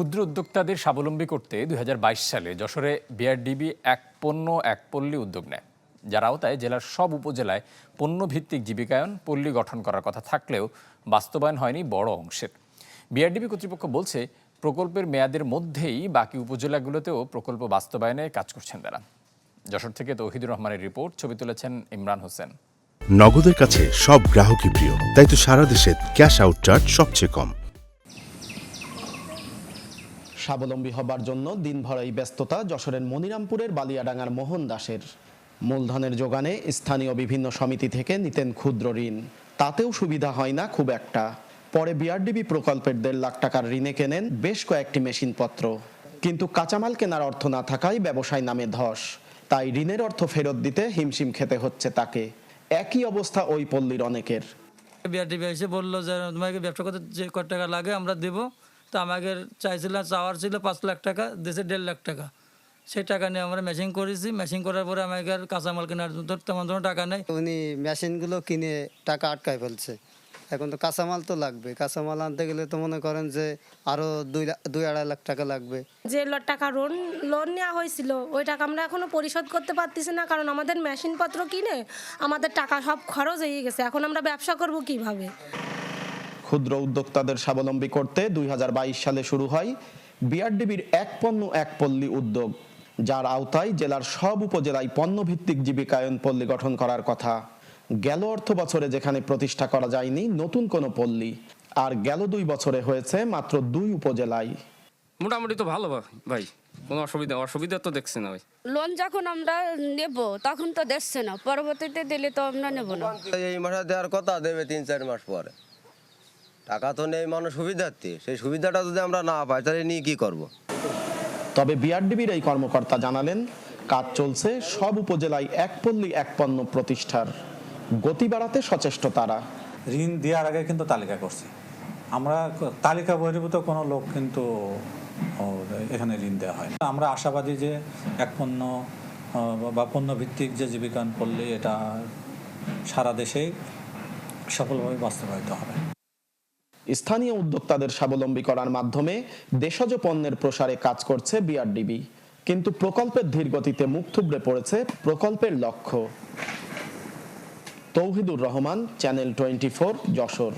ক্ষুদ্র উদ্যোক্তাদের স্বাবলম্বী করতে দুই হাজার বাইশ সালে যশোরে বিআরডিবি এক পণ্য, এক পল্লী উদ্যোগ নেয়। যার আওতায় জেলার সব উপজেলায় পণ্যভিত্তিক জীবিকায়ন, পল্লী গঠন করার কথা থাকলেও বাস্তবায়ন হয়নি বড় অংশের। বিআরডিবি কর্তৃপক্ষ বলছে, প্রকল্পের মেয়াদের মধ্যেই বাকি উপজেলাগুলোতেও প্রকল্প বাস্তবায়নে কাজ করছেন তারা। যশোর থেকে তৌহিদুর রহমানের রিপোর্ট, ছবি তুলেছেন ইমরান হোসেন। নগদের কাছে সব গ্রাহকই প্রিয়, তাই তো সারা দেশে ক্যাশ আউট চার্জ সবচেয়ে কম। স্বাবলম্বী হবার জন্য দিনভর এই ব্যস্ততা যশোরের মনিরামপুরের বালিয়াডাঙ্গার মোহন দাসের। মূলধনের যোগানে স্থানীয় বিভিন্ন সমিতি থেকে নিতেন ক্ষুদ্র ঋণ। তাতেও সুবিধা হয় না খুব একটা। পরে বিআরডিবি প্রকল্পের দেড় লাখ টাকার ঋণে কেনেন বেশ কয়েকটি মেশিনপত্র। কিন্তু কাঁচামাল কেনার অর্থ না থাকায় ব্যবসায় নামে ধস। তাই ঋণের অর্থ ফেরত দিতে হিমশিম খেতে হচ্ছে তাকে। একই অবস্থা ওই পল্লীর অনেকের। বিআরডিবি এসে বলল যে, তোমাকে ব্যবসা করতে যে কত টাকা লাগে আমরা দেবো। তো আমাকে চাইছিলাম চাওয়ার ছিল পাঁচ লাখ টাকা দেশে দেড় লাখ টাকা। সেই টাকা নিয়ে আমরা মেশিন করেছি। মেশিন করার পরে আমাকে আর কাঁচামাল কেনার জন্য তেমন কোনো টাকা নেই। উনি মেশিনগুলো কিনে টাকা আটকায় ফেলছে। এখন তো কাঁচামাল তো লাগবে। কাঁচামাল আনতে গেলে তো মনে করেন যে আরও দুই দুই আড়াই লাখ টাকা লাগবে। যে টাকা লোন লোন নেওয়া হয়েছিল ওই টাকা আমরা এখনও পরিশোধ করতে পারতেছি না কারণ আমাদের মেশিনপত্র কিনে আমাদের টাকা সব খরচ হয়ে গেছে। এখন আমরা ব্যবসা করব কীভাবে? ক্ষুদ্র উদ্যোক্তাদের স্বাবলম্বী করতে দুই হাজার বাইশ সালে শুরু হয় বিআরডিবির এক পণ্য এক পল্লী উদ্যোগ যার আওতায় জেলার সব উপজেলায় পণ্যভিত্তিক জীবিকায়ন পল্লী গঠন করার কথা। গেল অর্থ বছরে যেখানে প্রতিষ্ঠা করা যায়নি নতুন কোনো পল্লী। আর গেল দুই বছরে হয়েছে মাত্র দুই উপজেলায়। মোটামুটি তো ভালো ভাই ভাই। কোনো অসুবিধা অসুবিধা তো দেখছি না ভাই। লোন যখন আমরা নেব তখন তো দেখছে না। পরবর্তীতে দিলে তো আমরা নেব না। এই মাসে দেওয়ার কথা দেবে তিন চার মাস পরে। টাকা তো নেই মানুষ সুবিধার্থী। সেই সুবিধাটা যদি আমরা না পাই তাহলে নিয়ে কি করব। তবে বিআরডিবির এই কর্মকর্তা জানালেন কাজ চলছে সব উপজেলায় এক পল্লী এক পণ্য প্রতিষ্ঠার। গতি বাড়াতে সচেষ্ট তারা। ঋণ দেওয়ার আগে কিন্তু তালিকা করছি। আমরা তালিকা বহির্ভূত কোনো লোক কিন্তু এখানে ঋণ দেওয়া হয়। আমরা আশাবাদী যে এক পণ্য বা পণ্য ভিত্তিক যে জীবিকায়ন করলে এটা সারা দেশেই সফলভাবে বাস্তবায়িত হবে। স্থানীয় উদ্যোক্তাদের স্বাবলম্বী করার মাধ্যমে দেশজ পণ্যের প্রসারে কাজ করছে বিআরডিবি। কিন্তু প্রকল্পের ধীরগতিতে মুখ থুবড়ে পড়েছে প্রকল্পের লক্ষ্য। Touhidur Rahman, channel twenty four Jessore.